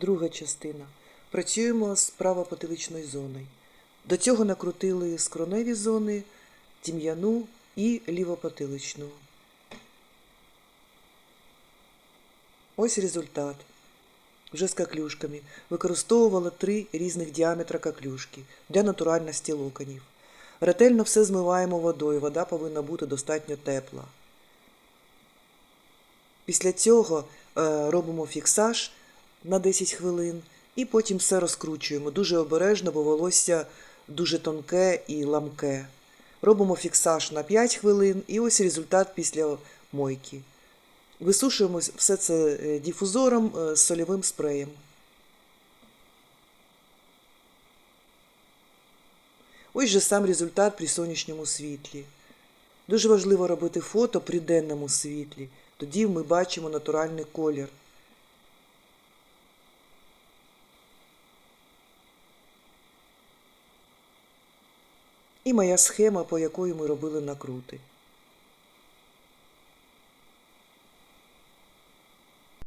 Друга частина. Працюємо з правопотиличною зоною. До цього накрутили скроневі зони, тім'яну і лівопотиличну. Ось результат. Вже з каклюшками. Використовувала три різних діаметра каклюшки для натуральності локонів. Ретельно все змиваємо водою. Вода повинна бути достатньо тепла. Після цього е, робимо фіксаж на 10 хвилин і потім все розкручуємо дуже обережно, бо волосся дуже тонке і ламке. Робимо фіксаж на 5 хвилин і ось результат після мойки. Висушуємо все це е, дифузором е, з сольовим спреєм. Ось же сам результат при сонячному світлі. Дуже важливо робити фото при денному світлі. Тоді ми бачимо натуральний колір. І моя схема, по якої ми робили накрути.